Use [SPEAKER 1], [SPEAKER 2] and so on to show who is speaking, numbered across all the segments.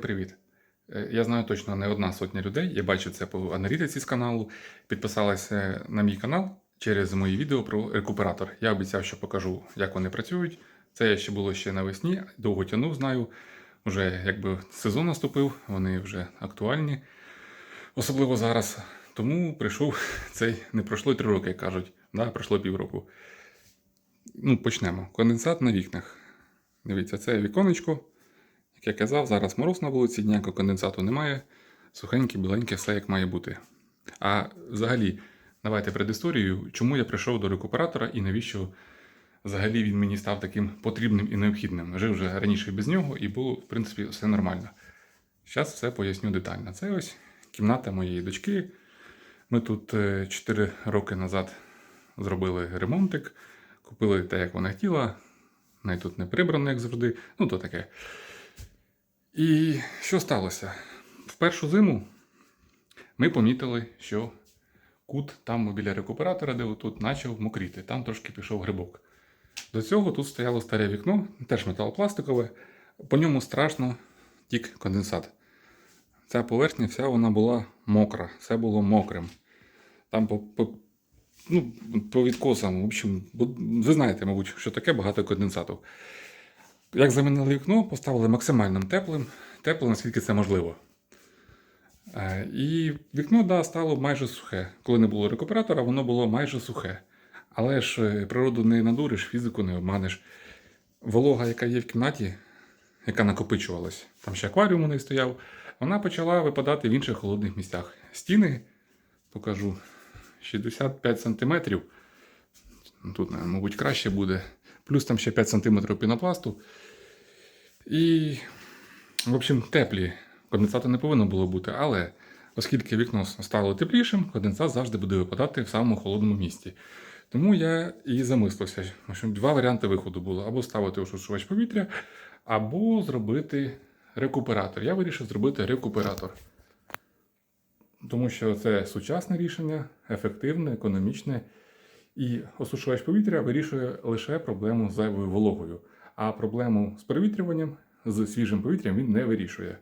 [SPEAKER 1] Привіт! Е, Я знаю точно не одна сотня людей. Я бачив це по аналітиці з каналу. Підписалися на мій канал через мої відео про рекуператор. Я обіцяв, що покажу, як вони працюють. Це ще було ще навесні, довго тягнув, знаю. Вже якби сезон наступив, вони вже актуальні, особливо зараз. Тому прийшов цей не пройшло три роки, як кажуть. Да, пройшло півроку. Ну, почнемо. Конденсат на вікнах. Дивіться, це віконечко. Як я казав, зараз мороз на вулиці, ніякого конденсату немає. Сухеньке, біленьке, все як має бути. А взагалі, давайте предісторію, чому я прийшов до рекуператора і навіщо взагалі він мені став таким потрібним і необхідним. Жив вже раніше без нього і було, в принципі, все нормально. Зараз все поясню детально. Це ось кімната моєї дочки. Ми тут 4 роки назад зробили ремонтик, купили те, як вона хотіла. Най тут не прибрано, як завжди. Ну, то таке. І що сталося? В першу зиму ми помітили, що кут там біля рекуператора, де тут почав мокріти, там трошки пішов грибок. До цього тут стояло старе вікно, теж металопластикове, по ньому страшно тік конденсат. Ця поверхня вся вона була мокра, все було мокрим. Там по, по, ну, по відкосам, в общем, ви знаєте, мабуть, що таке багато конденсату. Як замінили вікно, поставили максимальним теплим, тепло, наскільки це можливо. Е, І вікно да, стало майже сухе. Коли не було рекуператора, воно було майже сухе. Але ж е, природу не надуриш, фізику не обманеш. Волога, яка є в кімнаті, яка накопичувалась, там ще акваріум у неї стояв, вона почала випадати в інших холодних місцях. Стіни, покажу, 65 см. Тут, мабуть, краще буде. Плюс там ще 5 см пінопласту. І, в общем, теплі. Конденсату не повинно було бути, але оскільки вікно стало теплішим, конденсат завжди буде випадати в самому холодному місці. Тому я і замислився, що два варіанти виходу було: або ставити ошушувач повітря, або зробити рекуператор. Я вирішив зробити рекуператор. Тому що це сучасне рішення, ефективне, економічне. І осушувач повітря вирішує лише проблему з зайвою вологою, а проблему з провітрюванням, з свіжим повітрям він не вирішує.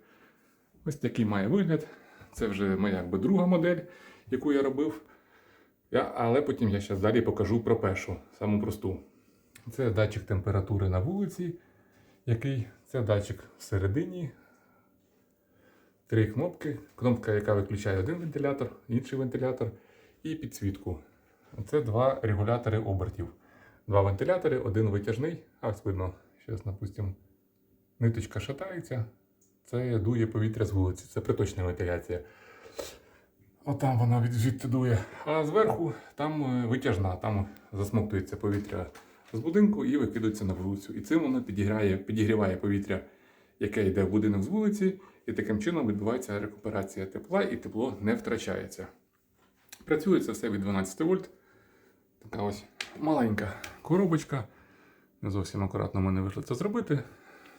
[SPEAKER 1] Ось такий має вигляд. Це вже моя якби друга модель, яку я робив. Я, але потім я зараз далі покажу про першу, саму просту. Це датчик температури на вулиці, який це датчик всередині. Три кнопки. Кнопка, яка виключає один вентилятор, інший вентилятор, і підсвітку. Це два регулятори обертів. Два вентилятори, один витяжний. А видно, зараз, допустимо, ниточка шатається. Це дує повітря з вулиці. Це приточна вентиляція. Отам вона від звідти дує. А зверху там е, витяжна, там засмоктується повітря з будинку і викидується на вулицю. І цим воно підіграє, підігріває повітря, яке йде в будинок з вулиці, і таким чином відбувається рекуперація тепла, і тепло не втрачається. Працює це все від 12 вольт. Така ось маленька коробочка. Не зовсім акуратно мене вийшло це зробити,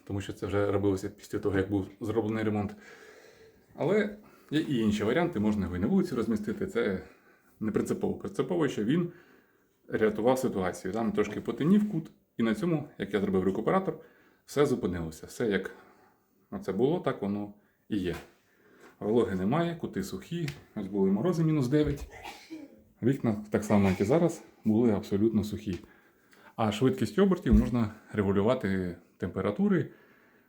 [SPEAKER 1] тому що це вже робилося після того, як був зроблений ремонт. Але є і інші варіанти, можна його і на вулиці розмістити. Це не принципово. Принципово, що він рятував ситуацію. Там трошки потемнів кут, і на цьому, як я зробив рекуператор, все зупинилося. Все як це було, так воно і є. Вологи немає, кути сухі, ось були морози мінус 9. Вікна, так само, як і зараз, були абсолютно сухі. А швидкість обертів можна регулювати температури.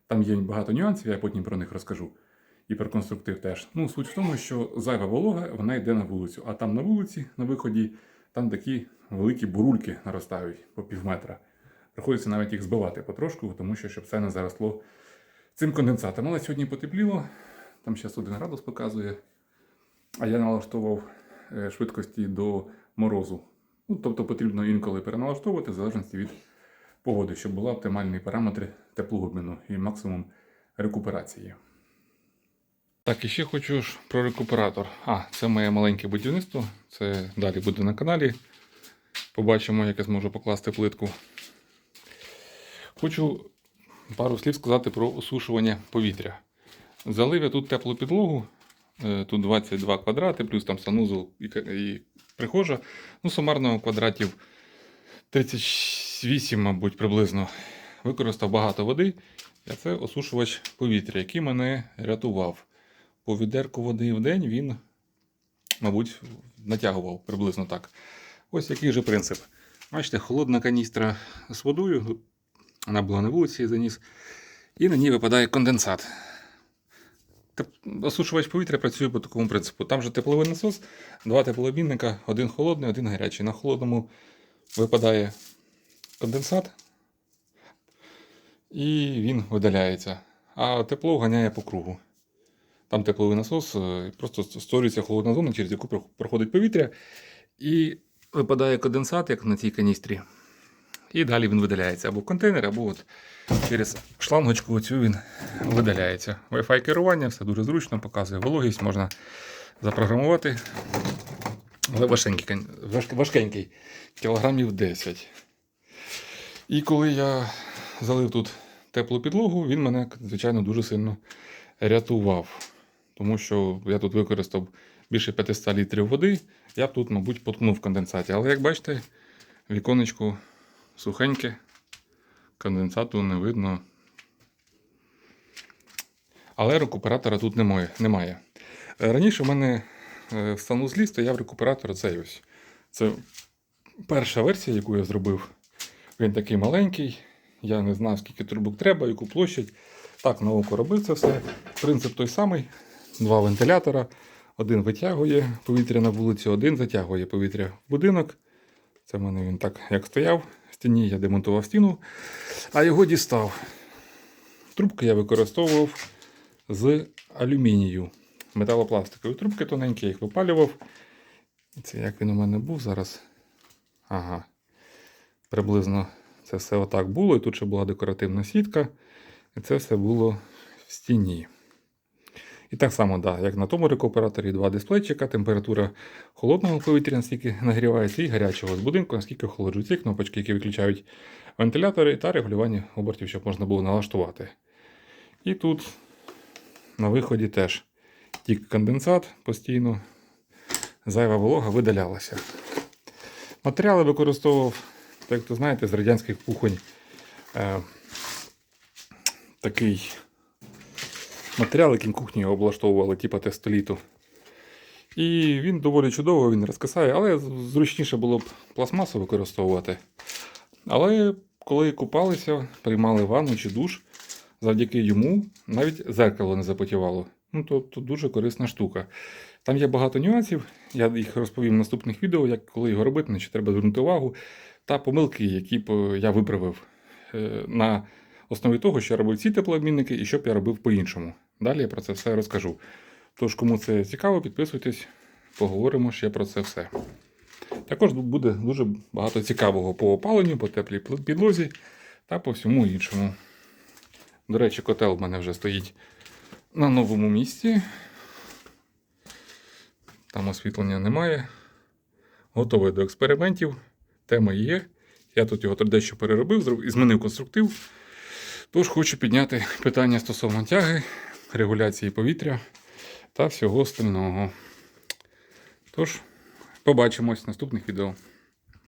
[SPEAKER 1] Там є багато нюансів, я потім про них розкажу. І про конструктив теж. Ну, суть в тому, що зайва волога вона йде на вулицю, а там на вулиці, на виході, там такі великі бурульки наростають по пів метра. Приходиться навіть їх збивати потрошку, тому що щоб це не заросло цим конденсатом. Але сьогодні потепліло, там зараз 1 градус показує. А я налаштовував е, швидкості до морозу. Ну, тобто потрібно інколи переналаштовувати в залежності від погоди, щоб були оптимальні параметри теплообміну і максимум рекуперації. Так, і ще хочу ж про рекуператор. А, це моє маленьке будівництво. Це далі буде на каналі. Побачимо, як я зможу покласти плитку. Хочу пару слів сказати про осушування повітря. Залив я тут теплу підлогу. Е, Тут 22 квадрати, плюс там санузел і, і прихожа. Ну, сумарно квадратів 38, мабуть, приблизно. Використав багато води. А це осушувач повітря, який мене рятував. По відерку води в день він, мабуть, натягував приблизно так. Ось який же принцип. Бачите, холодна каністра з водою. Вона була на вулиці, заніс. І на ній випадає конденсат. Осушувач повітря працює по такому принципу. Там же тепловий насос, два теплообмінника, один холодний, один гарячий. На холодному випадає конденсат, і він видаляється. А тепло ганяє по кругу. Там тепловий насос, е, просто створюється холодна зона, через яку проходить повітря, і випадає конденсат, як на цій каністрі. І далі він видаляється або в контейнер, або от через шлангочку оцю він видаляється. Wi-Fi керування, все дуже зручно, показує вологість, можна запрограмувати. Але важкенький, важ- важкенький, кілограмів 10. І коли я залив тут теплу підлогу, він мене, звичайно, дуже сильно рятував. Тому що я тут використав більше 500 літрів води, я б тут, мабуть, поткнув конденсаті. Але як бачите, віконечко сухеньке, конденсату не видно. Але рекуператора тут немає. Е, Раніше в мене е, в санузлі стояв рекуператор цей ось. Це перша версія, яку я зробив. Він такий маленький. Я не знав, скільки трубок треба, яку площадь. Так, на око робив це все. Принцип той самий: два вентилятора. Один витягує повітря на вулицю, один затягує повітря в будинок. Це в мене він так як стояв стіні, я демонтував стіну, а його дістав. Трубки я використовував з алюмінію. Металопластикові трубки тоненькі, я їх випалював. Це як він у мене був зараз. Ага. Приблизно це все отак було. І тут ще була декоративна сітка. І це все було в стіні. І так само, да, як на тому рекуператорі, два дисплейчика, температура холодного повітря, наскільки нагрівається, і гарячого з будинку, наскільки охолоджують. Ці кнопочки, які виключають вентилятори та регулювання обертів, щоб можна було налаштувати. І тут на виході теж тік конденсат постійно, зайва волога видалялася. Матеріали використовував, так як то знаєте, з радянських кухонь е, такий матеріал, яким кухні облаштовували, типу тестоліту. І він доволі чудово, він розкисає, але зручніше було б пластмасу використовувати. Але коли купалися, приймали ванну чи душ, завдяки йому навіть зеркало не запотівало. Ну, то, то дуже корисна штука. Там є багато нюансів, я їх розповім в наступних відео, як коли його робити, на що треба звернути увагу, та помилки, які б я виправив е, на основі того, що я робив ці теплообмінники і що б я робив по-іншому. Далі я про це все розкажу. Тож, кому це цікаво, підписуйтесь, поговоримо ще про це все. Також буде дуже багато цікавого по опаленню, по теплій підлозі та по всьому іншому. До речі, котел в мене вже стоїть на новому місці. Там освітлення немає. Готовий до експериментів. Тема є. Я тут його дещо переробив, і змінив конструктив. Тож хочу підняти питання стосовно тяги, регуляції повітря та всього остального. Тож, побачимось в наступних відео.